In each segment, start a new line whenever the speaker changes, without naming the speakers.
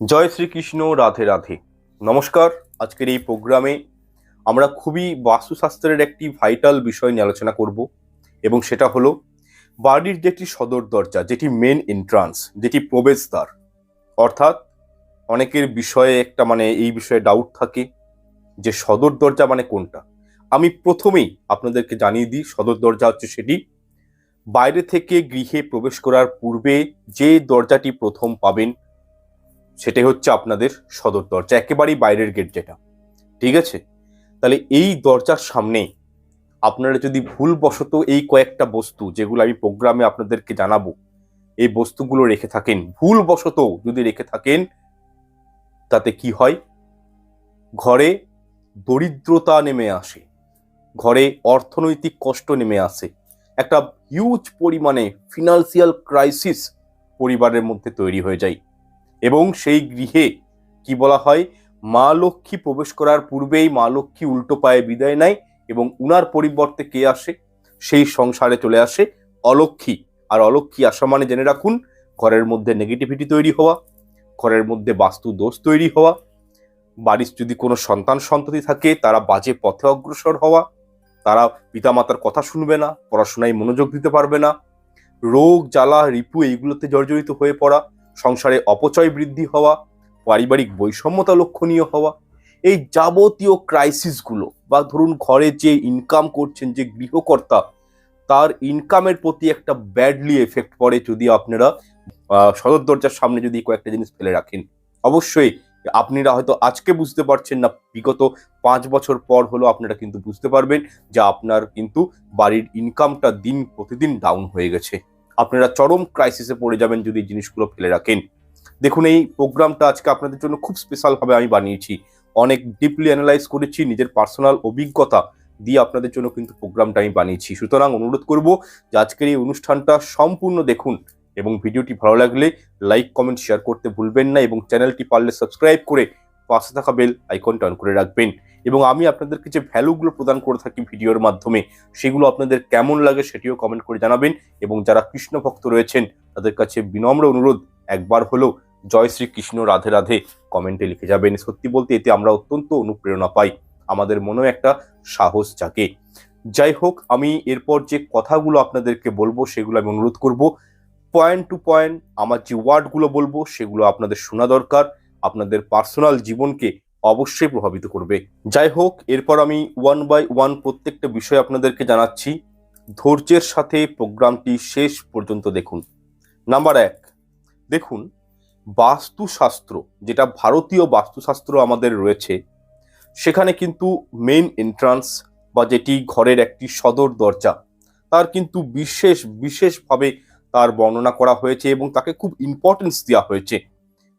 জয় শ্রীকৃষ্ণ, রাধে রাধে। নমস্কার, আজকের এই প্রোগ্রামে আমরা খুবই বাস্তুশাস্ত্রের একটি ভাইটাল বিষয় নিয়ে আলোচনা করব এবং সেটা হলো বাড়ির যেটি সদর দরজা, যেটি মেন এন্ট্রান্স যেটি প্রবেশদ্বার। অর্থাৎ অনেকের বিষয়ে একটা মানে এই বিষয়ে ডাউট থাকে যে সদর দরজা মানে কোনটা। আমি প্রথমেই আপনাদেরকে জানিয়ে দিই, সদর দরজা হচ্ছে সেটি বাইরে থেকে গৃহে প্রবেশ করার পূর্বে যে দরজাটি প্রথম পাবেন সেটাই হচ্ছে আপনাদের সদর দরজা, একেবারেই বাইরের গেট যেটা। ঠিক আছে? তাহলে এই দরজার সামনে আপনারা যদি ভুলবশত এই কয়েকটা বস্তু, যেগুলো আমি প্রোগ্রামে আপনাদেরকে জানাব, এই বস্তুগুলো রেখে থাকেন, ভুলবশত যদি রেখে থাকেন, তাতে কি হয়? ঘরে দরিদ্রতা নেমে আসে, ঘরে অর্থনৈতিক কষ্ট নেমে আসে, একটা হিউজ পরিমাণে ফিনান্সিয়াল ক্রাইসিস পরিবারের মধ্যে তৈরি হয়ে যায়। এবং সেই গৃহে কি বলা হয়, মা লক্ষ্মী প্রবেশ করার পূর্বেই মা লক্ষ্মী উল্টো পায়ে বিদায় নেয় এবং উনার পরিবর্তে কে আসে? সেই সংসারে চলে আসে অলক্ষ্মী। আর অলক্ষ্মী আসা মানে জেনে রাখুন, ঘরের মধ্যে নেগেটিভিটি তৈরি হওয়া, ঘরের মধ্যে বাস্তু দোষ তৈরি হওয়া, বাড়ির যদি কোনো সন্তান সন্ততি থাকে, তারা বাজে পথে অগ্রসর হওয়া, তারা পিতামাতার কথা শুনবে না, পড়াশোনায় মনোযোগ দিতে পারবে না, রোগ, জ্বালা, রিপু এইগুলোতে জর্জরিত হয়ে পড়া সংসারে অপচয় বৃদ্ধি হওয়া, পারিবারিক বৈষম্যতা লক্ষণীয় হওয়া, এই যাবতীয় ক্রাইসিসগুলো বা ধরুন ঘরে যে ইনকাম করছেন যে গৃহকর্তা, তার ইনকামের প্রতি একটা ব্যাডলি এফেক্ট পড়ে যদি আপনারা সদর দরজার সামনে যদি কয়েকটা জিনিস ফেলে রাখেন। অবশ্যই আপনারা হয়তো আজকে বুঝতে পারছেন না, বিগত পাঁচ বছর পর হলো আপনারা কিন্তু বুঝতে পারবেন যে আপনার কিন্তু বাড়ির ইনকামটা দিন প্রতিদিন ডাউন হয়ে গেছে। আপনারা চরম ক্রাইসিসে পড়ে যাবেন যদি জিনিসগুলো ফেলে রাখেন। দেখুন, এই প্রোগ্রামটা আজকে আপনাদের জন্য খুব স্পেশালভাবে আমি বানিয়েছি। অনেক ডিপলি অ্যানালাইজ করেছি, নিজের পার্সোনাল অভিজ্ঞতা দিয়ে আপনাদের জন্য কিন্তু প্রোগ্রামটা আমি বানিয়েছি। সুতরাং অনুরোধ করব যে আজকের এই অনুষ্ঠানটা সম্পূর্ণ দেখুন এবং ভিডিওটি ভালো লাগলে লাইক কমেন্ট শেয়ার করতে ভুলবেন না এবং চ্যানেলটি পারলে সাবস্ক্রাইব করে পাশে থাকা বেল আইকনটা অন করে রাখবেন। এবং আমি আপনাদেরকে যে ভ্যালুগুলো প্রদান করে থাকি ভিডিওর মাধ্যমে, সেগুলো আপনাদের কেমন লাগে সেটিও কমেন্ট করে জানাবেন এবং যারা কৃষ্ণ ভক্ত রয়েছেন, তাদের কাছে বিনম্র অনুরোধ, একবার হলেও জয় শ্রী কৃষ্ণ, রাধে রাধে কমেন্টে লিখে যাবেন। সত্যি বলতে এতে আমরা অত্যন্ত অনুপ্রেরণা পাই। আমাদের মনেও একটা সাহস জাগে। যাই হোক, আমি এরপর যে কথাগুলো আপনাদেরকে বলব, সেগুলো আমি অনুরোধ করব। পয়েন্ট টু পয়েন্ট আমার যে ওয়ার্ডগুলো বলব, সেগুলো আপনাদের শোনা দরকার। আপনাদের পার্সোনাল জীবনকে অবশ্যই প্রভাবিত করবে। যাই হোক, এরপর আমি ওয়ান বাই ওয়ান প্রত্যেকটা বিষয় আপনাদেরকে জানাচ্ছি। ধৈর্যের সাথে প্রোগ্রামটি শেষ পর্যন্ত দেখুন। নাম্বার এক, দেখুন, বাস্তুশাস্ত্র, যেটা ভারতীয় বাস্তুশাস্ত্র আমাদের রয়েছে, সেখানে কিন্তু মেইন এন্ট্রান্স বা যেটি ঘরের একটি সদর দরজা, তার কিন্তু বিশেষ, বিশেষভাবে তার বর্ণনা করা হয়েছে এবং তাকে খুব ইম্পর্টেন্স দেওয়া হয়েছে।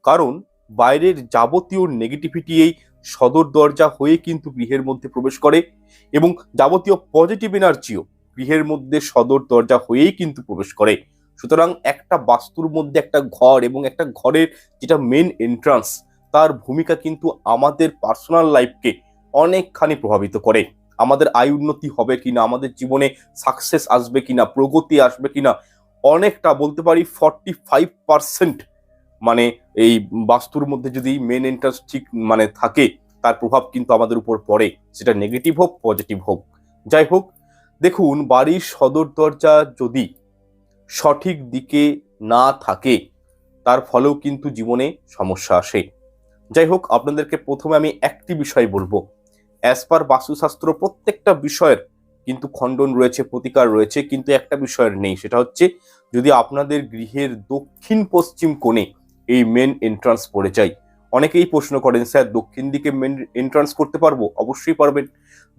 কারণ বাইরের যাবতীয় নেগেটিভিটি এই সদর দরজা হয়ে কিন্তু গৃহের মধ্যে প্রবেশ করে এবং যাবতীয় পজিটিভ এনার্জিও গৃহের মধ্যে সদর দরজা হয়েই কিন্তু প্রবেশ করে। সুতরাং একটা বাস্তুর মধ্যে একটা ঘর এবং একটা ঘরের যেটা মেন এন্ট্রান্স তার ভূমিকা কিন্তু আমাদের পার্সোনাল লাইফকে অনেকখানি প্রভাবিত করে। আমাদের আয় উন্নতি হবে কিনা, আমাদের জীবনে সাকসেস আসবে কিনা, প্রগতি আসবে কিনা, অনেকটা বলতে পারি ফর্টি ফাইভ পার্সেন্ট মানে এই বাস্তুর মধ্যে যদি মেন এন্ট্রান্স ঠিক মানে থাকে, তার প্রভাব কিন্তু আমাদের উপর পড়ে। সেটা নেগেটিভ হোক পজিটিভ হোক। যাই হোক, দেখুন, বাড়ির সদর দরজা যদি সঠিক দিকে না থাকে, তার ফলেও কিন্তু জীবনে সমস্যা আসে। যাই হোক, আপনাদেরকে প্রথমে আমি একটি বিষয় বলব। অ্যাজ পার বাস্তুশাস্ত্র, প্রত্যেকটা বিষয়ের কিন্তু খণ্ডন রয়েছে, প্রতিকার রয়েছে, কিন্তু একটা বিষয়ের নেই। সেটা হচ্ছে, যদি আপনাদের গৃহের দক্ষিণ পশ্চিম কোণে এই মেন এন্ট্রান্স পড়ে যায় অনেকেই প্রশ্ন করেন, স্যার, দক্ষিণ দিকে মেন এন্ট্রান্স করতে পারব? অবশ্যই পারবেন।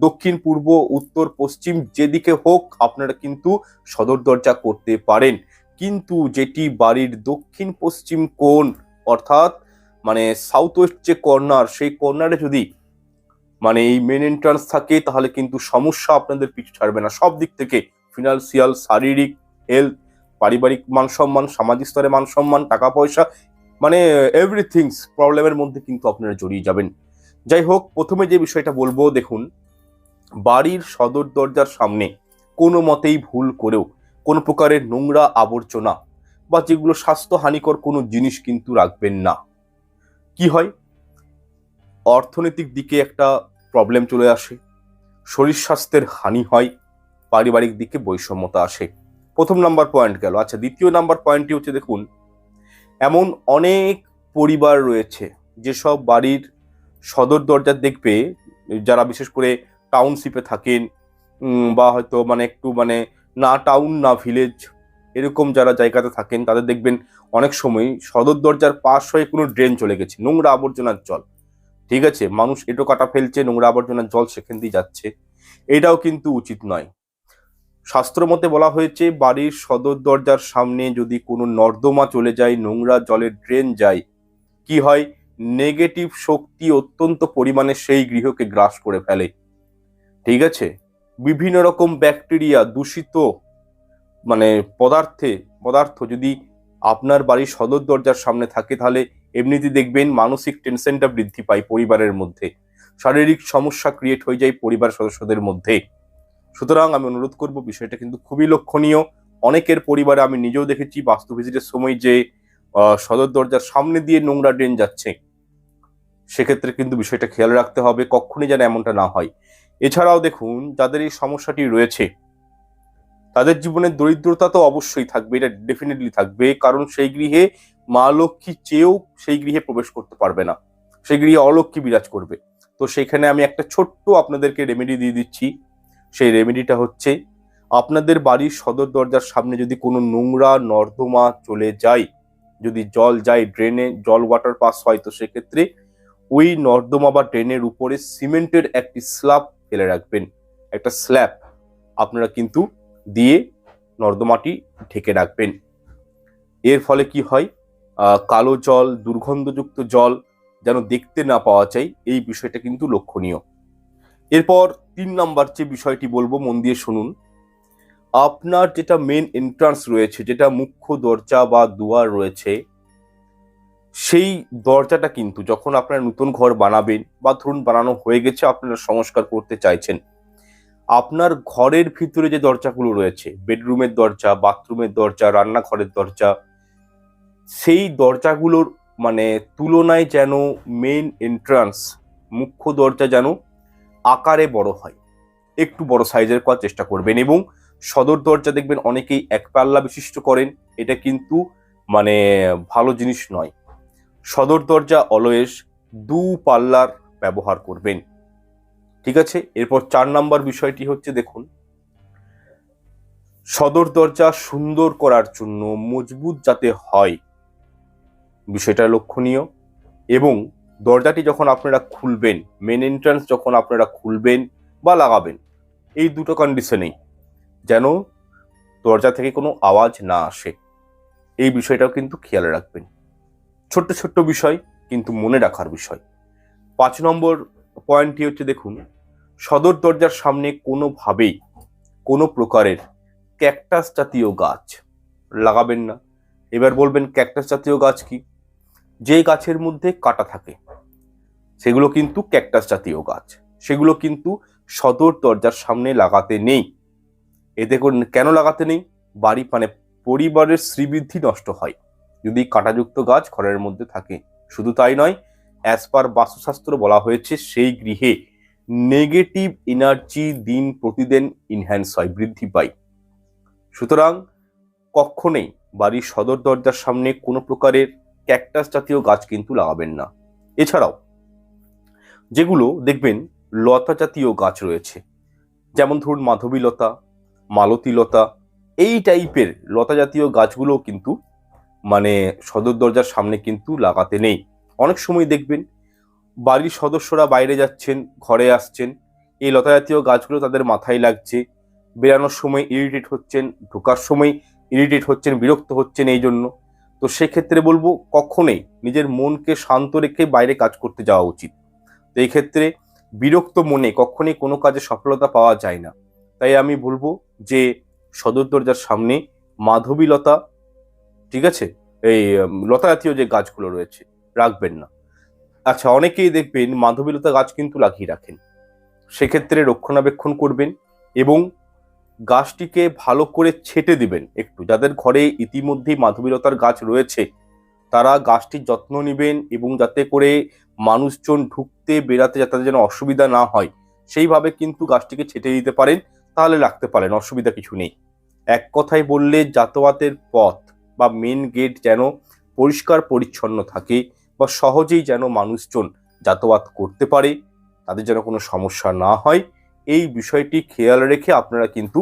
দক্ষিণ, পূর্ব, উত্তর, পশ্চিম যেদিকে হোক, আপনারা কিন্তু সদর দরজা করতে পারেন। কিন্তু যেটি বাড়ির দক্ষিণ, পশ্চিম কোণ, অর্থাৎ মানে সাউথ ওয়েস্ট যে কর্নার সেই কর্নারে যদি মানে এই মেন এন্ট্রান্স থাকে, তাহলে কিন্তু সমস্যা আপনাদের পিছু ছাড়বে না। সব দিক থেকে ফিনান্সিয়াল শারীরিক হেলথ পারিবারিক মান সম্মান, সামাজিক স্তরে মান সম্মান, টাকা পয়সা মানে এভরিথিংস প্রবলেমের মধ্যে কিন্তু আপনারা জড়িয়ে যাবেন। যাই হোক, প্রথমে যে বিষয়টা বলব, দেখুন, বাড়ির সদর দরজার সামনে কোনো মতেই ভুল করেও, কোনো প্রকারের নোংরা আবর্জনা বা যেগুলো স্বাস্থ্য হানিকর কোনো জিনিস কিন্তু রাখবেন না। কি হয়? অর্থনৈতিক দিকে একটা প্রবলেম চলে আসে, শরীর স্বাস্থ্যের হানি হয়, পারিবারিক দিকে বৈষম্যতা আসে। প্রথম নাম্বার পয়েন্ট গেল। আচ্ছা দ্বিতীয় নাম্বার পয়েন্টটি হচ্ছে, দেখুন এমন অনেক পরিবার রয়েছে যেসব বাড়ির সদর দরজা দেখবে, যারা বিশেষ করে টাউনশিপে থাকেন বা হয়তো মানে একটু মানে না টাউন না ভিলেজ এরকম যারা জায়গাতে থাকেন, তাদের দেখবেন অনেক সময় সদর দরজার পাশ হয়ে কোনো ড্রেন চলে গেছে, নোংরা আবর্জনার জল। ঠিক আছে? মানুষ এটো কাটা ফেলছে, নোংরা আবর্জনার জল সেখান দিয়ে যাচ্ছে। এটাও কিন্তু উচিত নয়। শাস্ত্র মতে বলা হয়েছে, বাড়ির সদর দরজার সামনে যদি কোনো নর্দমা চলে যায়, নোংরা জলের ড্রেন যায়, কি হয়? নেগেটিভ শক্তি অত্যন্ত পরিমাণে সেই গৃহকে গ্রাস করে ফেলে। ঠিক আছে? বিভিন্ন রকম ব্যাকটেরিয়া, দূষিত মানে পদার্থে, পদার্থ যদি আপনার বাড়ির সদর দরজার সামনে থাকে, তাহলে এমনিতে দেখবেন মানসিক টেনশনটা বৃদ্ধি পায় পরিবারের মধ্যে। শারীরিক সমস্যা ক্রিয়েট হয়ে যায় পরিবার সদস্যদের মধ্যে। সুতরাং আমি অনুরোধ করব, বিষয়টা কিন্তু খুবই লক্ষণীয়। অনেকের পরিবারে আমি নিজেও দেখেছি বাস্তু ভিজিটের সময় যে সদর দরজার সামনে দিয়ে নোংরা ড্রেন যাচ্ছে। সেক্ষেত্রে কিন্তু বিষয়টা খেয়াল রাখতে হবে কখনই যেন এমনটা না হয়। এছাড়াও দেখুন, যাদের এই সমস্যাটি রয়েছে, তাদের জীবনে দরিদ্রতা তো অবশ্যই থাকবে, এটা ডেফিনেটলি থাকবে, কারণ সেই গৃহে মা লক্ষ্মী চেয়েও সেই গৃহে প্রবেশ করতে পারবে না। সেই গৃহে অলক্ষ্মী বিরাজ করবে। তো সেখানে আমি একটা ছোট্ট আপনাদেরকে রেমেডি দিয়ে দিচ্ছি। সেই রেমেডিটা হচ্ছে, আপনাদের বাড়ির সদর দরজার সামনে যদি কোনো নোংরা নর্দমা চলে যায়, যদি জল যায় ড্রেনে জল ওয়াটার পাস হয়, তো সেক্ষেত্রে ওই নর্দমা বা ড্রেনের উপরে সিমেন্টের একটি স্ল্যাব ফেলে রাখবেন। একটা স্ল্যাব আপনারা কিন্তু দিয়ে নর্দমাটি ঢেকে রাখবেন। এর ফলে কি হয়? কালো জল, দুর্গন্ধযুক্ত জল যেন দেখতে না পাওয়া যায়, এই বিষয়টা কিন্তু লক্ষণীয়। এরপর তিন নাম্বার যে বিষয়টি বলব, মন দিয়ে শুনুন। আপনার যেটা মেন এন্ট্রান্স রয়েছে, যেটা মুখ্য দরজা বা দুয়ার রয়েছে, সেই দরজাটা কিন্তু যখন আপনারা নতুন ঘর বানাবেন বা ধরুন বানানো হয়ে গেছে, আপনারা সংস্কার করতে চাইছেন, আপনার ঘরের ভিতরে যে দরজাগুলো রয়েছে বেডরুমের দরজা বাথরুমের দরজা, রান্নাঘরের দরজা, সেই দরজাগুলোর মানে তুলনায় যেন মেন এন্ট্রান্স মুখ্য দরজা যেন আকারে বড় হয়। একটু বড় সাইজের করার চেষ্টা করবেন এবং সদর দরজা দেখবেন অনেকেই এক পাল্লা বিশিষ্ট করেন। এটা কিন্তু মানে ভালো জিনিস নয়। সদর দরজা অলওয়েজ দু পাল্লার ব্যবহার করবেন। ঠিক আছে? এরপর চার নাম্বার বিষয়টি হচ্ছে দেখুন। সদর দরজা সুন্দর করার জন্য মজবুত যাতে হয়। বিষয়টা লক্ষণীয় এবং দরজাটি যখন আপনারা খুলবেন মেন এন্ট্রান্স যখন আপনারা খুলবেন বা লাগাবেন, এই দুটো কন্ডিশনেই যেন দরজা থেকে কোনো আওয়াজ না আসে। এই বিষয়টাও কিন্তু খেয়াল রাখবেন। ছোট্ট ছোট্ট বিষয়, কিন্তু মনে রাখার বিষয়। পাঁচ নম্বর পয়েন্টটি হচ্ছে দেখুন, সদর দরজার সামনে কোনোভাবেই কোনো প্রকারের ক্যাকটাস জাতীয় গাছ লাগাবেন না। এবার বলবেন ক্যাকটাস জাতীয় গাছ কি? যে গাছের মধ্যে কাটা থাকে সেগুলো কিন্তু ক্যাকটাস জাতীয় গাছ। সেগুলো কিন্তু সদর দরজার সামনে লাগাতে নেই। এতে করে কেন লাগাতে নেই? বাড়ি মানে পরিবারের শ্রীবৃদ্ধি নষ্ট হয়। যদি কাঁটাযুক্ত গাছ ঘরের মধ্যে থাকে, শুধু তাই নয় অ্যাজ পার বাস্তুশাস্ত্র বলা হয়েছে, সেই গৃহে নেগেটিভ এনার্জি দিন প্রতিদিন ইনহ্যান্স হয়, বৃদ্ধি পায়। সুতরাং কখনোই বাড়ির সদর দরজার সামনে কোনো প্রকারের ক্যাকটাস জাতীয় গাছ কিন্তু লাগাবেন না। এছাড়াও যেগুলো দেখবেন লতা জাতীয় গাছ রয়েছে। যেমন ধরুন মাধবী লতা, মালতী লতা, এই টাইপের লতা জাতীয় গাছগুলো কিন্তু মানে সদর দরজার সামনে কিন্তু লাগাতে নেই। অনেক সময় দেখবেন বাড়ির সদস্যরা বাইরে যাচ্ছেন, ঘরে আসছেন, এই লতা জাতীয় গাছগুলো তাদের মাথায় লাগছে, বেরানোর সময় ইরিটেট হচ্ছেন, ঢোকার সময় ইরিটেট হচ্ছেন, বিরক্ত হচ্ছেন এই জন্য। তো সেক্ষেত্রে বলব কখনোই নিজের মনকে শান্ত রেখে বাইরে কাজ করতে যাওয়া উচিত। তো এই ক্ষেত্রে বিরক্ত মনে কখনোই কোনো কাজে সফলতা পাওয়া যায় না। তাই আমি বলব যে, সদর দরজার সামনে মাধবী লতা ঠিক আছে? এই লতা জাতীয় যে গাছগুলো রয়েছে, রাখবেন না। আচ্ছা অনেকেই দেখবেন মাধবীলতা গাছ কিন্তু লাগিয়ে রাখেন। সেক্ষেত্রে রক্ষণাবেক্ষণ করবেন এবং গাছটিকে ভালো করে ছেটে দিবেন একটু। যাদের ঘরে ইতিমধ্যেই মাধবীলতার গাছ রয়েছে তারা গাছটির যত্ন নেবেন এবং যাতে করে মানুষজন ঢুকতে বেরাতে যাতে যেন অসুবিধা না হয়, সেইভাবে কিন্তু গাছটিকে ছেটে দিতে পারেন, তাহলে রাখতে পারেন, অসুবিধা কিছু নেই। এক কথায় বললে, যাতায়াতের পথ বা মেন গেট যেন পরিষ্কার পরিচ্ছন্ন থাকে বা সহজেই যেন মানুষজন যাতায়াত করতে পারে, তাদের যেন কোনো সমস্যা না হয়, এই বিষয়টি খেয়াল রেখে আপনারা কিন্তু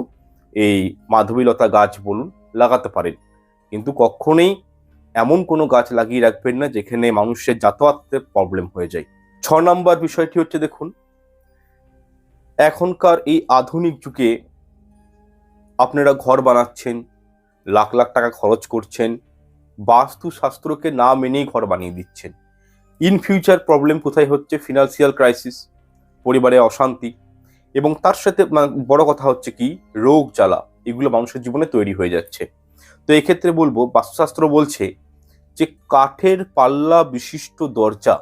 এই মাধবীলতা গাছ বলুন লাগাতে পারেন। কিন্তু কখনোই এমন কোনো গাছ লাগিয়ে রাখবেন না যেখানে মানুষের যাতায়াতের প্রবলেম হয়ে যায়। ছ নম্বর বিষয়টি হচ্ছে দেখুন, এখনকার এই আধুনিক যুগে আপনারা ঘর বানাচ্ছেন, লাখ লাখ টাকা খরচ করছেন, বাস্তুশাস্ত্রকে না মেনেই ঘর বানিয়ে দিচ্ছেন। ইন ফিউচার প্রবলেম কোথায় হচ্ছে? ফিনান্সিয়াল ক্রাইসিস পরিবারে অশান্তি এবং তার সাথে মানে বড় কথা হচ্ছে কি? রোগ জ্বালা, এগুলো মানুষের জীবনে তৈরি হয়ে যাচ্ছে। তো এক্ষেত্রে বলব, বাস্তুশাস্ত্র বলছে যে কাঠের পাল্লা বিশিষ্ট দরজা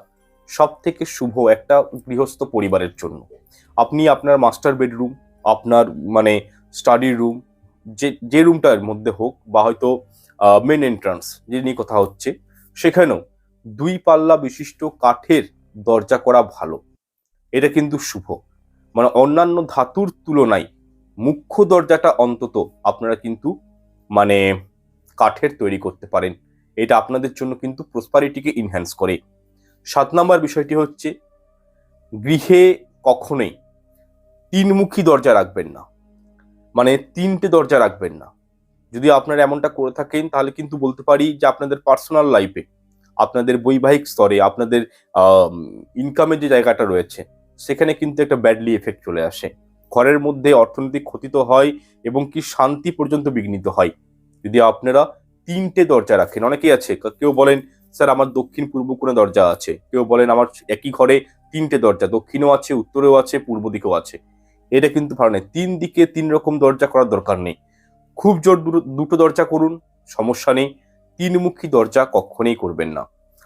সব থেকে শুভ একটা গৃহস্থ পরিবারের জন্য। আপনি আপনার মাস্টার বেডরুম আপনার মানে স্টাডি রুম যে যে রুমটার মধ্যে হোক বা হয়তো মেন এন্ট্রান্স যে নিয়ে কথা হচ্ছে, সেখানেও দুই পাল্লা বিশিষ্ট কাঠের দরজা করা ভালো। এটা কিন্তু শুভ। মানে অন্যান্য ধাতুর তুলনায় মুখ্য দরজাটা অন্তত আপনারা কিন্তু মানে কাঠের তৈরি করতে পারেন। এটা আপনাদের জন্য কিন্তু প্রসপারিটিকে ইনহ্যান্স করে। সাত নম্বর বিষয়টি হচ্ছে, গৃহে কখনোই তিনমুখী দরজা রাখবেন না। মানে তিনটে দরজা রাখবেন না। যদি আপনারা এমনটা করে থাকেন, তাহলে কিন্তু বলতে পারি যে আপনাদের পার্সোনাল লাইফে আপনাদের বৈবাহিক স্তরে, আপনাদের ইনকামের যে জায়গাটা রয়েছে, সেখানে কিন্তু একটা ব্যাডলি এফেক্ট চলে আসে। ঘরের মধ্যে অর্থনৈতিক ক্ষতি তো হয় এবং কি শান্তি পর্যন্ত বিঘ্নিত হয়। যদি আপনারা তিনটে দরজা রাখেন, অনেকেই আছে কেউ বলেন, স্যার, আমার দক্ষিণ পূর্ব কোণে দরজা আছে। কেউ বলেন, আমার একই ঘরে তিনটে দরজা, দক্ষিণেও আছে, উত্তরেও আছে, পূর্ব দিকেও আছে। এটা কিন্তু ভালো নেই তিন দিকে তিন রকম দরজা করার দরকার নেই। খুব জোর দুটো দরজা করুন, সমস্যা নেই। তিনমুখী দরজা কখনোই করবেন না।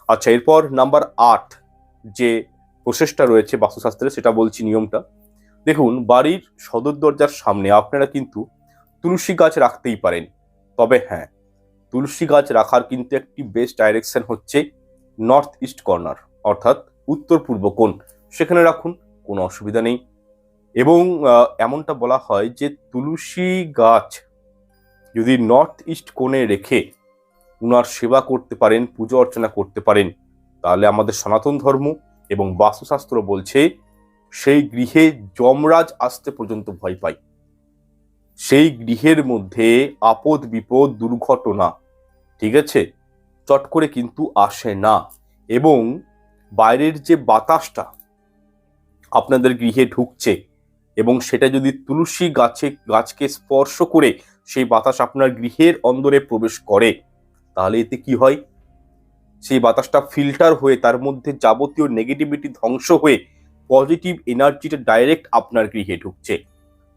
আচ্ছা এরপর নাম্বার আট যে প্রসেসটা রয়েছে বাস্তুশাস্ত্রে, সেটা বলছি নিয়মটা। দেখুন, বাড়ির সদর দরজার সামনে আপনারা কিন্তু তুলসী গাছ রাখতেই পারেন। তবে হ্যাঁ তুলসী গাছ রাখার কিন্তু একটি বেস্ট ডাইরেকশন হচ্ছে নর্থ ইস্ট কর্নার, অর্থাৎ উত্তর পূর্ব কোণ। সেখানে রাখুন, কোনো অসুবিধা নেই। এবং এমনটা বলা হয় যে তুলসী গাছ যদি নর্থ ইস্ট কোণে রেখে উনার সেবা করতে পারেন, পুজো অর্চনা করতে পারেন, তাহলে আমাদের সনাতন ধর্ম এবং বাস্তুশাস্ত্র বলছে সেই গৃহে যমরাজ আসতে পর্যন্ত ভয় পায়। সেই গৃহের মধ্যে আপদ বিপদ দুর্ঘটনা, ঠিক আছে? চট করে কিন্তু আসে না এবং বাইরের যে বাতাসটা আপনাদের গৃহে ঢুকছে এবং সেটা যদি তুলসী গাছে, গাছকে স্পর্শ করে সেই বাতাস আপনার গৃহের অন্দরে প্রবেশ করে, তাহলে এতে কি হয়? সেই বাতাসটা ফিল্টার হয়ে তার মধ্যে যাবতীয় নেগেটিভিটি ধ্বংস হয়ে পজিটিভ এনার্জিটা ডাইরেক্ট আপনার গৃহে ঢুকছে,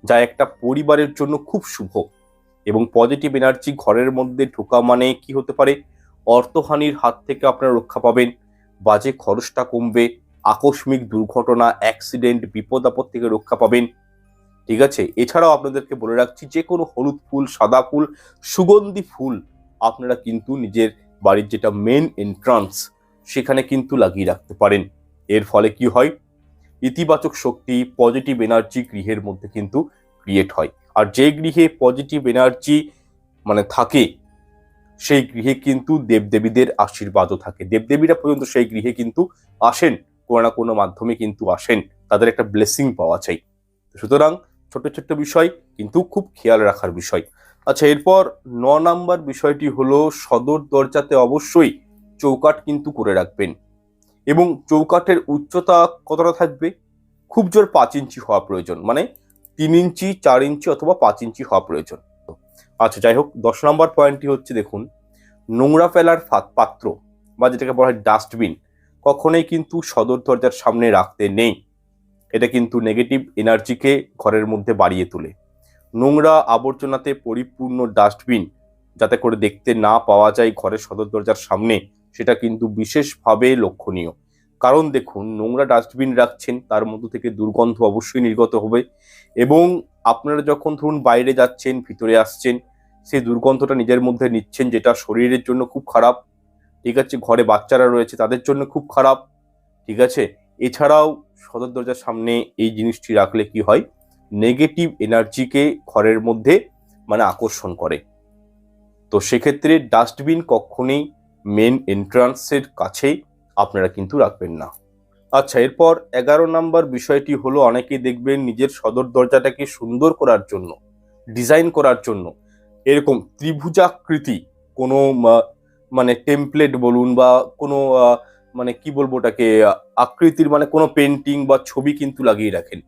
যা একটা পরিবারের জন্য খুব শুভ। এবং পজিটিভ এনার্জি ঘরের মধ্যে ঢোকা মানে কি হতে পারে? অর্থহানির হাত থেকে আপনারা রক্ষা পাবেন, বাজে খরচটা কমবে, আকস্মিক দুর্ঘটনা অ্যাক্সিডেন্ট বিপদ আপদ থেকে রক্ষা পাবেন। ঠিক আছে? এছাড়াও আপনাদেরকে বলে রাখছি যে কোনো হলুদ ফুল, সাদা ফুল, সুগন্ধি ফুল আপনারা কিন্তু নিজের বাড়ির যেটা মেন এন্ট্রান্স সেখানে কিন্তু লাগিয়ে রাখতে পারেন। এর ফলে কি হয়? ইতিবাচক শক্তি পজিটিভ এনার্জি গৃহের মধ্যে কিন্তু ক্রিয়েট হয়। আর যে গৃহে পজিটিভ এনার্জি মানে থাকে, সেই গৃহে কিন্তু দেবদেবীদের আশীর্বাদও থাকে। দেবদেবীরা পর্যন্ত সেই গৃহে কিন্তু আসেন, কোনো না কোনো মাধ্যমে কিন্তু আসেন। তাদের একটা ব্লেসিং পাওয়া চাই। সুতরাং ছোট ছোট্ট বিষয়, কিন্তু খুব খেয়াল রাখার বিষয়। আচ্ছা এরপর ন নাম্বার বিষয়টি হলো, সদর দরজাতে অবশ্যই চৌকাট কিন্তু করে রাখবেন। এবং চৌকাঠের উচ্চতা কতটা থাকবে? খুব জোর পাঁচ ইঞ্চি হওয়া প্রয়োজন মানে তিন ইঞ্চি, চার ইঞ্চি অথবা পাঁচ ইঞ্চি হওয়া প্রয়োজন। আচ্ছা যাই হোক, দশ নম্বর পয়েন্টটি হচ্ছে, দেখুন, নোংরা ফেলার পাত্র বা যেটাকে বলা হয় ডাস্টবিন কখনোই কিন্তু সদর দরজার সামনে রাখতে নেই। এটা কিন্তু নেগেটিভ এনার্জিকে ঘরের মধ্যে বাড়িয়ে তোলে। নোংরা আবর্জনাতে পরিপূর্ণ ডাস্টবিন যাতে করে দেখতে না পাওয়া যায় ঘরের সদর দরজার সামনে সেটা কিন্তু বিশেষভাবে লক্ষণীয়। কারণ দেখুন, নোংরা ডাস্টবিন রাখছেন, তার মধ্য থেকে দুর্গন্ধ অবশ্যই নির্গত হবে এবং আপনারা যখন ধরুন বাইরে যাচ্ছেন, ভিতরে আসছেন, সেই দুর্গন্ধটা নিজের মধ্যে নিচ্ছেন, যেটা শরীরের জন্য খুব খারাপ। ঠিক আছে, ঘরে বাচ্চারা রয়েছে, তাদের জন্য খুব খারাপ। ঠিক আছে? এছাড়াও সদর দরজার সামনে এই জিনিসটি রাখলে কি হয়? নেগেটিভ এনার্জিকে ঘরের মধ্যে মানে আকর্ষণ করে। তো সেক্ষেত্রে ডাস্টবিন কখনোই মেন এন্ট্রান্সের কাছেই আপনারা কিন্তু রাখবেন না। আচ্ছা এরপর এগারো নাম্বার বিষয়টি হলো, অনেকেই দেখবেন নিজের সদর দরজাটাকে সুন্দর করার জন্য ডিজাইন করার জন্য, এরকম ত্রিভুজাকৃতি, কোনো মানে টেমপ্লেট বলুন বা কোনো মানে কি বলব ওটাকে আকৃতির মানে কোনো পেন্টিং বা ছবি কিন্তু লাগিয়ে রাখেন।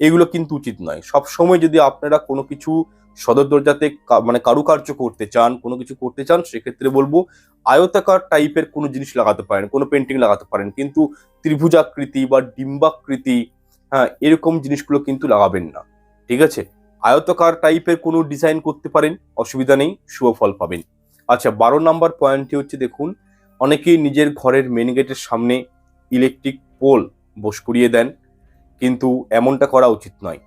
এগুলো কিন্তু উচিত নয়। সব সময় যদি আপনারা কোনো কিছু সদর দরজাতে মানে কারুকার্য করতে চান, কোনো কিছু করতে চান, সেক্ষেত্রে বলব আয়তাকার টাইপের কোনো জিনিস লাগাতে পারেন, কোনো পেন্টিং লাগাতে পারেন, কিন্তু ত্রিভুজাকৃতি বা ডিম্বাকৃতি হ্যাঁ এরকম জিনিসগুলো কিন্তু লাগাবেন না। ঠিক আছে? আয়তাকার টাইপের কোনো ডিজাইন করতে পারেন, অসুবিধা নেই, শুভ ফল পাবেন। আচ্ছা বারো নাম্বার পয়েন্টটি হচ্ছে দেখুন, অনেকেই নিজের ঘরের মেন গেটের সামনে ইলেকট্রিক পোল বস করিয়ে দেন। কিন্তু এমনটা করা উচিত নয়।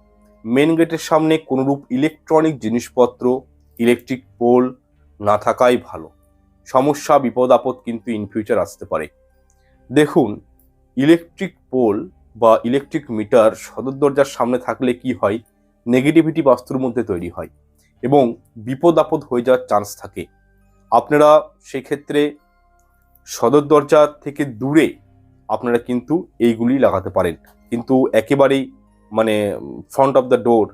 মেন গেটের সামনে কোনোরূপ ইলেকট্রনিক জিনিসপত্র ইলেকট্রিক পোল না থাকাই ভালো। সমস্যা, বিপদ, আপদ কিন্তু ইন ফিউচার আসতে পারে। দেখুন ইলেকট্রিক পোল বা ইলেকট্রিক মিটার সদর দরজার সামনে থাকলে কি হয়? নেগেটিভিটি বাস্তুর মধ্যে তৈরি হয় এবং বিপদ, আপদ হয়ে যাওয়ার চান্স থাকে। আপনারা সেক্ষেত্রে সদর দরজা থেকে দূরে আপনারা কিন্তু এইগুলি লাগাতে পারেন। কিন্তু একেবারেই মানে ফ্রন্ট অফ দ্য ডোর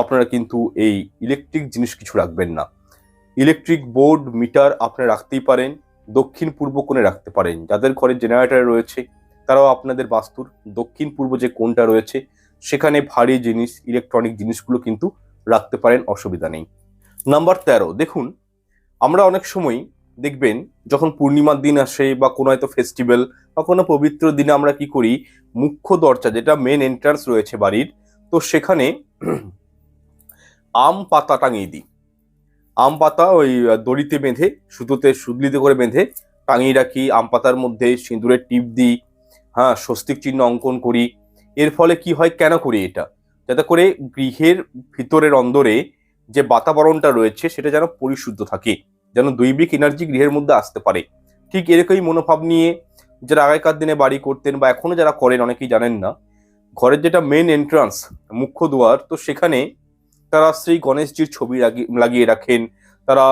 আপনারা কিন্তু এই ইলেকট্রিক জিনিস কিছু রাখবেন না। ইলেকট্রিক বোর্ড মিটার আপনারা রাখতেই পারেন, দক্ষিণ পূর্ব কোণে রাখতে পারেন। যাদের ঘরে জেনারেটার রয়েছে, তারাও আপনাদের বাস্তুর দক্ষিণ পূর্ব যে কোণটা রয়েছে, সেখানে ভারী জিনিস ইলেকট্রনিক জিনিসগুলো কিন্তু রাখতে পারেন, অসুবিধা নেই। নাম্বার তেরো, দেখুন, আমরা অনেক সময় দেখবেন যখন পূর্ণিমার দিন আসে বা কোনো হয়তো ফেস্টিভ্যাল বা কোনো পবিত্র দিনে আমরা কি করি, মুখ্য দরজা যেটা মেন এন্ট্রান্স রয়েছে বাড়ির, তো সেখানে আম পাতা টাঙিয়ে দিই। আম পাতা ওই দড়িতে বেঁধে, সুতোতে সুদলিতে করে বেঁধে টাঙিয়ে রাখি, আম পাতার মধ্যে সিঁদুরের টিপ দিই হ্যাঁ স্বস্তিক চিহ্ন অঙ্কন করি। এর ফলে কি হয়, কেন করি এটা? যাতে করে গৃহের ভিতরের অন্দরে যে বাতাবরণটা রয়েছে, সেটা যেন পরিশুদ্ধ থাকে। যেন দৈবিক এনার্জি গৃহের মধ্যে আসতে পারে। ঠিক এরকমই মনোভাব নিয়ে যারা আগেকার দিনে বাড়ি করতেন বা এখনও যারা করেন, অনেকেই জানেন না, ঘরের যেটা মেন এন্ট্রান্স মুখ্য দুয়ার, তো সেখানে তারা শ্রী গণেশজির ছবি লাগি- লাগিয়ে রাখেন। তারা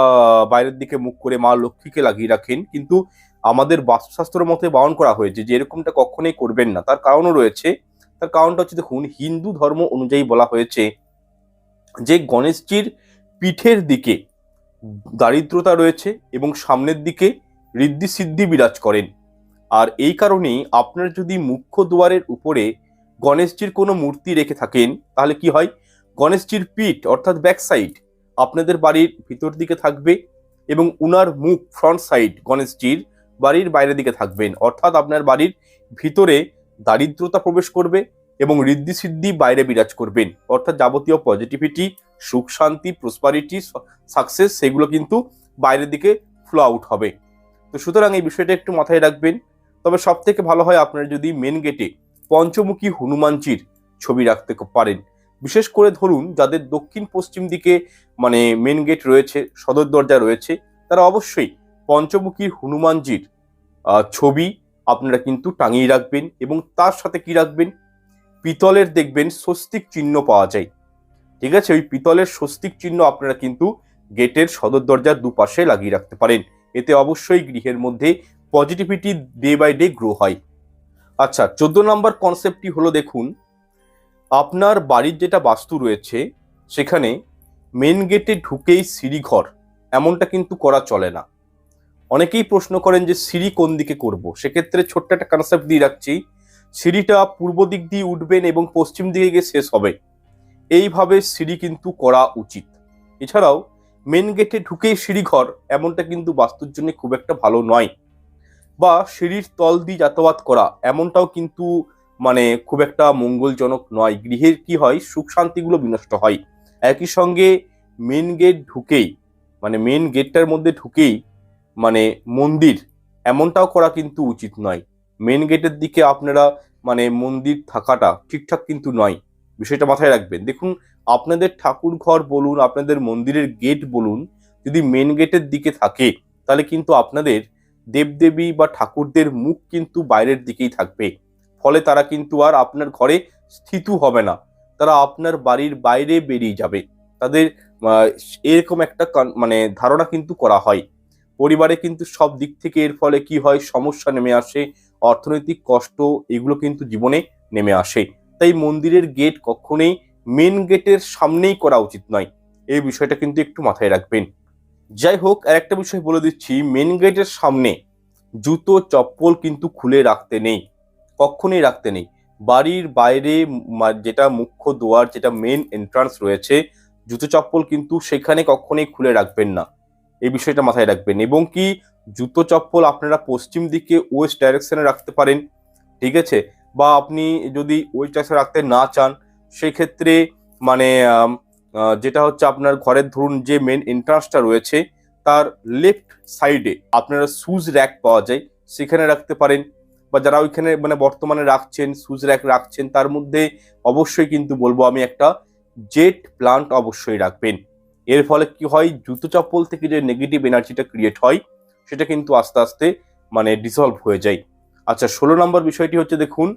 বাইরের দিকে মুখ করে মা লক্ষ্মীকে লাগিয়ে রাখেন। কিন্তু আমাদের বাস্তুশাস্ত্রের মতে বারণ করা হয়েছে যে এরকমটা কখনোই করবেন না। তার কারণও রয়েছে। তার কারণটা হচ্ছে দেখুন, হিন্দু ধর্ম অনুযায়ী বলা হয়েছে যে গণেশজির পিঠের দিকে দারিদ্রতা রয়েছে এবং সামনের দিকে ঋদ্ধি সিদ্ধি বিরাজ করেন। আর এই কারণেই আপনার যদি মুখ্য দুয়ারের উপরে গণেশজির কোনো মূর্তি রেখে থাকেন, তাহলে কি হয়? গণেশজির পিঠ, অর্থাৎ ব্যাক সাইড আপনাদের বাড়ির ভিতর দিকে থাকবে এবং উনার মুখ ফ্রন্ট সাইড গণেশজির বাড়ির বাইরের দিকে থাকবেন। অর্থাৎ আপনার বাড়ির ভিতরে দারিদ্রতা প্রবেশ করবে এবং ঋদ্ধি সিদ্ধি বাইরে বিরাজ করবেন। অর্থাৎ যাবতীয় পজিটিভিটি সুখ, শান্তি প্রসপারিটি সাকসেস সেগুলো কিন্তু বাইরের দিকে ফ্লো আউট হবে। তো সুতরাং এই বিষয়টা একটু মাথায় রাখবেন। তবে সব থেকে ভালো হয় আপনারা যদি মেন গেটে পঞ্চমুখী হনুমানজির ছবি রাখতে পারেন। বিশেষ করে ধরুন, যাদের দক্ষিণ পশ্চিম দিকে মানে মেন গেট রয়েছে, সদর দরজা রয়েছে, তারা অবশ্যই পঞ্চমুখী হনুমানজির ছবি আপনারা কিন্তু টাঙিয়ে রাখবেন এবং তার সাথে কি রাখবেন? পিতলের দেখবেন স্বস্তিক চিহ্ন পাওয়া যায়। ঠিক আছে? ওই পিতলের স্বস্তিক চিহ্ন আপনারা কিন্তু গেটের সদর দরজার দুপাশে লাগিয়ে রাখতে পারেন। এতে অবশ্যই গৃহের মধ্যে positivity day by day grow হয়। আচ্ছা চোদ্দ নম্বর কনসেপ্টটি হলো দেখুন, আপনার বাড়ির যেটা বাস্তু রয়েছে, সেখানে মেন গেটে ঢুকেই সিঁড়িঘর এমনটা কিন্তু করা চলে না। অনেকেই প্রশ্ন করেন যে সিঁড়ি কোন দিকে করব? সেক্ষেত্রে ছোট্ট একটা কনসেপ্ট দিয়ে রাখছি সিঁড়িটা পূর্ব দিক দিয়ে উঠবেন এবং পশ্চিম দিকে গিয়ে শেষ হবে। এইভাবে সিঁড়ি কিন্তু করা উচিত। এছাড়াও মেন গেটে ঢুকেই সিঁড়িঘর এমনটা কিন্তু বাস্তুর জন্য খুব একটা ভালো নয়। বা সিঁড়ির তল দিয়ে যাতায়াত করা এমনটাও কিন্তু মানে খুব একটা মঙ্গলজনক নয়। গৃহের কি হয়? সুখ শান্তিগুলো বিনষ্ট হয়। একই সঙ্গে মেন গেট ঢুকেই মানে মেন গেটটার মধ্যে ঢুকেই মানে মন্দির এমনটাও করা কিন্তু উচিত নয়। মেন গেটের দিকে আপনারা মানে মন্দির থাকাটা ঠিকঠাক কিন্তু নয়। বিষয়টা মাথায় রাখবেন। দেখুন, আপনাদের ঠাকুর ঘর বলুন, আপনাদের মন্দিরের গেট বলুন, যদি মেন গেটের দিকে থাকে, তাহলে কিন্তু আপনাদের দেবদেবী বা ঠাকুরদের মুখ কিন্তু বাইরের দিকেই থাকবে। ফলে তারা কিন্তু আর আপনার ঘরে স্থিত হবে না। তারা আপনার বাড়ির বাইরে বেরিয়ে যাবে। তাদের এরকম একটা মানে ধারণা কিন্তু করা হয়। পরিবারে কিন্তু সব দিক থেকে এর ফলে কি হয়? সমস্যা নেমে আসে। অর্থনৈতিক কষ্ট, এগুলো কিন্তু জীবনে নেমে আসে। তাই মন্দিরের গেট কখনোই মেন গেটের সামনেই করা উচিত নয়। এই বিষয়টা কিন্তু একটু মাথায় রাখবেন। যাই হোক, আর একটা বিষয় বলে দিচ্ছি মেন গেটের সামনে জুতো, চপ্পল কিন্তু খুলে রাখতে নেই। কখনোই রাখতে নেই। বাড়ির বাইরে যেটা মুখ্য দুয়ার, যেটা মেন এন্ট্রান্স রয়েছে, জুতো, চপ্পল কিন্তু সেখানে কখনোই খুলে রাখবেন না। এই বিষয়টা মাথায় রাখবেন। এবং কি জুতো চপ্পল আপনারা পশ্চিম দিকে ওয়েস্ট ডাইরেকশনে রাখতে পারেন, ঠিক আছে? বা আপনি যদি ওয়েস্ট ডাইরেকশনে রাখতে না চান, সেক্ষেত্রে মানে যেটা হচ্ছে আপনার ঘরের ধরুন যে মেন এন্ট্রান্সটা রয়েছে, তার লেফট সাইডে আপনারা শুজ র্যাক পাওয়া যায়, সেখানে রাখতে পারেন। বা যারা ওইখানে মানে বর্তমানে রাখছেন শুজ র্যাক রাখছেন, তার মধ্যে অবশ্যই কিন্তু বলব আমি একটা জেট প্লান্ট অবশ্যই রাখবেন। এর ফলে কি হয়? জুতো চপ্পল থেকে যে নেগেটিভ এনার্জিটা ক্রিয়েট হয় সেটা কিন্তু আস্তে আস্তে মানে ডিসলভ হয়ে যায়। আচ্ছা ষোলো নম্বর বিষয়টি হচ্ছে দেখুন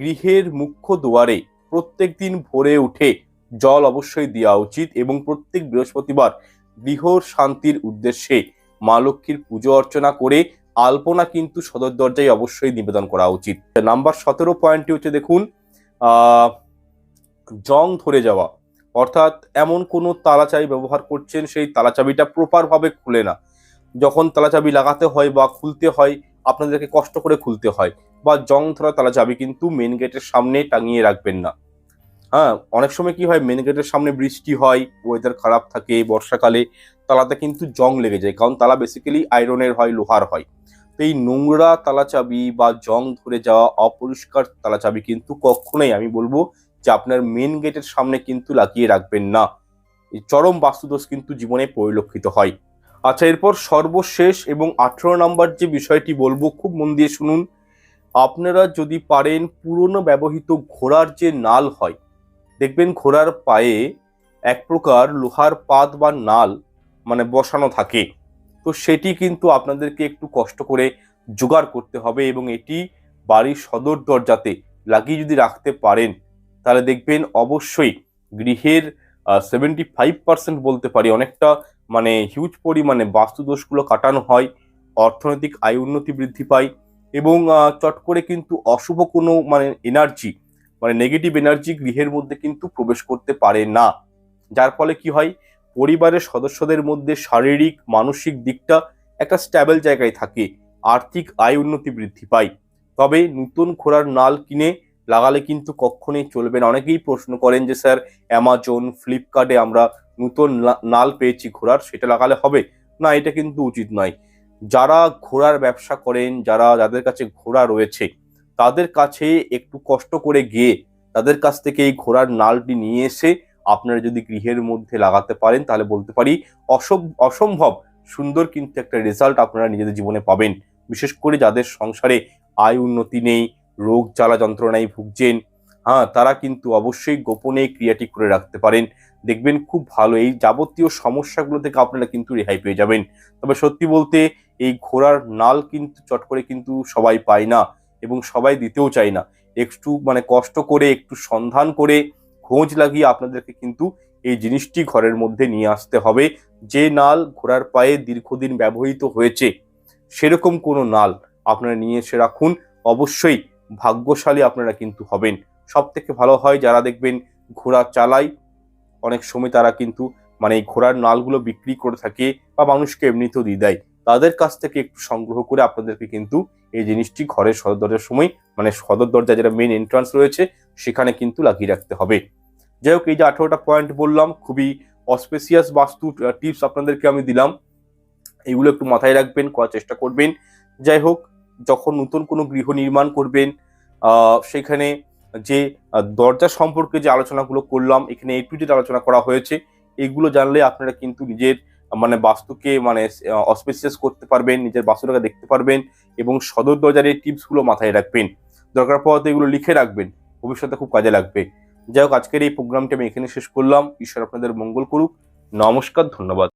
গৃহের মুখ্য দুয়ারে প্রত্যেক দিন ভোরে উঠে জল অবশ্যই দেওয়া উচিত এবং প্রত্যেক বৃহস্পতিবার গৃহর শান্তির উদ্দেশ্যে মা লক্ষ্মীর পুজো অর্চনা করে আলপনা কিন্তু সদর দরজায় অবশ্যই নিবেদন করা উচিত। নাম্বার সতেরো পয়েন্টটি হচ্ছে দেখুন জং ধরে যাওয়া। অর্থাৎ এমন কোনো তালাচাবি ব্যবহার করছেন, সেই তালাচাবিটা প্রপারভাবে খুলে না। যখন তালাচাবি লাগাতে হয় বা খুলতে হয়, আপনাদেরকে কষ্ট করে খুলতে হয় বা জং ধরা তালাচাবি কিন্তু মেন গেটের সামনে টাঙিয়ে রাখবেন না। হ্যাঁ অনেক সময় কি হয় মেন গেটের সামনে বৃষ্টি হয় ওয়েদার খারাপ থাকে, বর্ষাকালে তালাতে কিন্তু জং লেগে যায়, কারণ তালা বেসিক্যালি আয়রনের হয়, লোহার হয়। তো এই নোংরা তালাচাবি বা জং ধরে যাওয়া অপরিষ্কার তালাচাবি কিন্তু কখনোই আমি বলব যে আপনার মেন গেটের সামনে কিন্তু লাগিয়ে রাখবেন না। চরম বাস্তুদোষ কিন্তু জীবনে পরিলক্ষিত হয়। আচ্ছা এরপর সর্বশেষ এবং আঠেরো নম্বর যে বিষয়টি বলব, খুব মন দিয়ে শুনুন। আপনারা যদি পারেন পুরনো ব্যবহৃত ঘোড়ার যে নাল হয়, দেখবেন ঘোড়ার পায়ে এক প্রকার লোহার পাত বা নাল মানে বসানো থাকে। তো সেটি কিন্তু আপনাদেরকে একটু কষ্ট করে জোগাড় করতে হবে এবং এটি বাড়ির সদর দরজাতে লাগিয়ে যদি রাখতে পারেন, তাহলে দেখবেন অবশ্যই গৃহের সেভেন্টি ফাইভ পার্সেন্ট বলতে পারি, অনেকটা মানে হিউজ পরিমাণে বাস্তুদোষগুলো কাটানো হয়, অর্থনৈতিক আয় উন্নতি বৃদ্ধি পায় এবং চট করে কিন্তু অশুভ কোনো মানে এনার্জি মানে নেগেটিভ এনার্জি গৃহের মধ্যে কিন্তু প্রবেশ করতে পারে না। যার ফলে কি হয়? পরিবারের সদস্যদের মধ্যে শারীরিক, মানসিক দিকটা একটা স্ট্যাবল জায়গায় থাকে, আর্থিক আয় উন্নতি বৃদ্ধি পায়। তবে নতুন ঘোড়ার নাল কিনে লাগালে কিন্তু কখনোই চলবে না। অনেকেই প্রশ্ন করেন যে, স্যার অ্যামাজন ফ্লিপকার্টে আমরা নতুন নাল পেয়েছি ঘোড়ার, সেটা লাগালে হবে। না, এটা কিন্তু উচিত নয়। যারা ঘোড়ার ব্যবসা করেন, যারা যাদের কাছে ঘোড়া রয়েছে, তাদের কাছে একটু কষ্ট করে গিয়ে তাদের কাছ থেকে এই ঘোড়ার নালটি নিয়ে এসে আপনারা যদি গৃহের মধ্যে লাগাতে পারেন, তাহলে বলতে পারি অসম- অসম্ভব সুন্দর কিন্তু একটা রেজাল্ট আপনারা নিজেদের জীবনে পাবেন। বিশেষ করে যাদের সংসারে আয় উন্নতি নেই, রোগ জ্বালা যন্ত্রণায় ভুগছেন হ্যাঁ তারা কিন্তু অবশ্যই গোপনে ক্রিয়াটি করে রাখতে পারেন। দেখবেন খুব ভালো। এই যাবতীয় সমস্যাগুলো থেকে আপনারা কিন্তু রেহাই পেয়ে যাবেন। তবে সত্যি বলতে, এই ঘোড়ার নাল কিন্তু চট করে কিন্তু সবাই পায় না এবং সবাই দিতেও চায় না। একটু মানে কষ্ট করে, একটু সন্ধান করে খোঁজ লাগিয়ে আপনাদেরকে কিন্তু এই জিনিসটি ঘরের মধ্যে নিয়ে আসতে হবে। যে নাল ঘোড়ার পায়ে দীর্ঘদিন ব্যবহৃত হয়েছে, সেরকম কোনো নাল আপনারা নিয়ে এসে রাখুন। অবশ্যই ভাগ্যশালী আপনারা কিন্তু হবেন। সব থেকে ভালো হয় যারা দেখবেন ঘোড়া চালায় অনেক সময় তারা কিন্তু মানে এই ঘোড়ার নালগুলো বিক্রি করে থাকে বা মানুষকে এমনিতেও দিয়ে দেয়। তাদের কাছ থেকে একটু সংগ্রহ করে আপনাদেরকে কিন্তু এই জিনিসটি ঘরের সদর দরজার সময় মানে সদর দরজা যেটা মেন এন্ট্রান্স রয়েছে সেখানে কিন্তু লাগিয়ে রাখতে হবে। যাই হোক, এই যে আঠেরোটা পয়েন্ট বললাম, খুবই অস্পেসিয়াস বাস্তু টিপস আপনাদেরকে আমি দিলাম। এগুলো একটু মাথায় রাখবেন, করার চেষ্টা করবেন। যাই হোক, যখন নতুন কোনো গৃহ নির্মাণ করবেন সেখানে যে দরজা সম্পর্কে যে আলোচনাগুলো করলাম, এখানে এ টু জেড আলোচনা করা হয়েছে, এগুলো জানলে আপনারা কিন্তু নিজের মানে বাস্তুকে মানে অস্পেসিয়াস করতে পারবেন, নিজের বাস্তুটাকে দেখতে পারবেন এবং সদর দরজার এই টিপসগুলো মাথায় রাখবেন। দরকার পড়াতে এগুলো লিখে রাখবেন, ভবিষ্যতে খুব কাজে লাগবে। যাই হোক, আজকের এই প্রোগ্রামটি আমি এখানে শেষ করলাম। ঈশ্বর আপনাদের মঙ্গল করুক। নমস্কার, ধন্যবাদ।